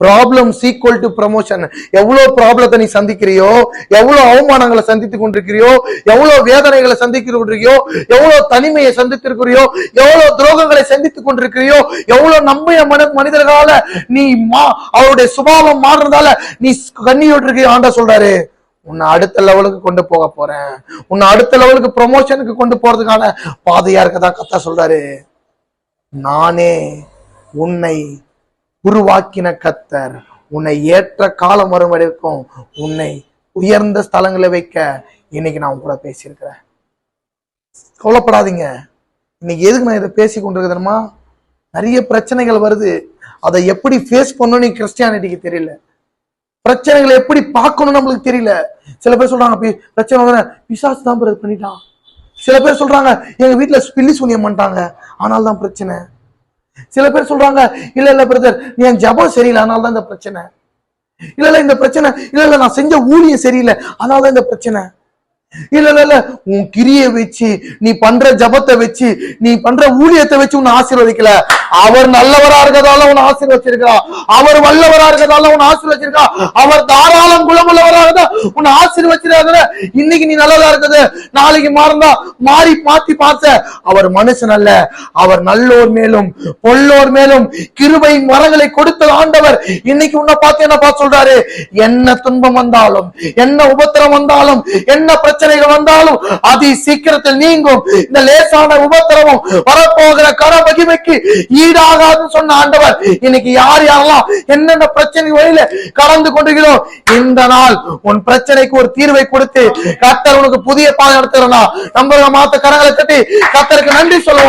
Problem equal to promotion எவ்வளோ ப்ராப்ளத்தை நீ சந்திக்கிறியோ எவ்வளோ அவமானங்களை சந்தித்துக் கொண்டிருக்கிறியோ எவ்வளோ வேதனைகளை சந்தித்து கொண்டிருக்கியோ எவ்வளோ தனிமையை சந்தித்திருக்கிறியோ எவ்வளோ துரோகங்களை சந்தித்துக் கொண்டிருக்கிறியோ எவ்வளோ நம்பிய மன மனிதர்களால நீ மா அவருடைய சுபாவம் மாறுறதால நீ கண்ணீர் இருக்கியோ ஆண்டா சொல்றாரு உன்னை அடுத்த லெவலுக்கு கொண்டு போக போறேன். உன்னை அடுத்த லெவலுக்கு ப்ரொமோஷனுக்கு கொண்டு போறதுக்கான பாதையா இருக்கதான் கத்தா சொல்றாரு. நானே உன்னை உருவாக்கின கத்தர். உன்னை ஏற்ற காலம் வரும் வரைக்கும் உன்னை உயர்ந்த ஸ்தலங்களை வைக்க இன்னைக்கு நான் கூட பேசியிருக்கிறேன். கவலைப்படாதீங்க. இன்னைக்கு எதுக்கு நான் இதை பேசி கொண்டிருக்கிறேமா நிறைய பிரச்சனைகள் வருது. அதை எப்படி ஃபேஸ் பண்ணணும் கிறிஸ்டியானிட்டிக்கு தெரியல. பிரச்சனைகளை எப்படி பார்க்கணும் நம்மளுக்கு தெரியல. சில பேர் சொல்றாங்க பிரச்சனை பிசாசு தான் பண்ணிட்டான். சில பேர் சொல்றாங்க எங்க வீட்டுல பில்லி சூனியம் பண்ணிட்டாங்க. ஆனால் தான் பிரச்சனை. சில பேர் சொல்றாங்க இல்ல இல்ல பிரதர் நீ என் ஜபம் சரியில்லை அதனால தான் இந்த பிரச்சனை. இல்ல இல்ல இந்த பிரச்சனை இல்ல இல்ல நான் செஞ்ச ஊழியம் சரியில்லை அதனால தான் இந்த பிரச்சனை. இல்ல இல்ல இல்ல உன் கிரியை வச்சு நீ பண்ற ஜபத்தை வச்சு நீ பண்ற ஊழியத்தை வச்சு உன்னை ஆசீர்வதிக்கல. அவர் நல்லவரா இருக்கதால உன்னை ஆசீர்வச்சிருக்கா அவர் வல்லவரா இருக்கிறதால ஆசிரியர் ஆசீர்வச்சிருக்கா அவர் தாராளம் குணமுள்ளவரா இருந்தா உன்னை ஆசீர்வச்சிருக்காங்க இன்னைக்கு நீ நல்லதா இருக்குது. நாளைக்கு மாறந்தா மாறி மாத்தி பார்த்த. அவர் மனுஷன் அல்ல. அவர் நல்லோர் மேலும் பொல்லோர் மேலும் கிருபையின் வரங்களை கொடுத்த ஆண்டவர். இன்னைக்கு உன்னை பார்த்து என்ன பார்த்து சொல்றாரு? என்ன துன்பம் வந்தாலும் என்ன உபத்திரம் வந்தாலும் என்ன பிரச்சனைகள் வந்தாலும் அதி சீக்கிரத்தில் நீங்கும். இந்த லேசான உபத்திரமும் வரப்போகிற கர மகிமைக்கு ஈடாகாதுன்னு சொன்ன ஆண்டவர். இன்னைக்கு யார் யாரெல்லாம் என்னென்ன பிரச்சனை வழியில கலந்து கொண்டிருக்கிறோம் இந்த நாள் உன் பிரச்சனைக்கு ஒரு தீர்வை கொடுத்து கத்தர் உனக்கு புதிய பாதை நடத்துறா நம்புற மாத்த கரங்களை கட்டி கத்தருக்கு நன்றி சொல்லுவோம்.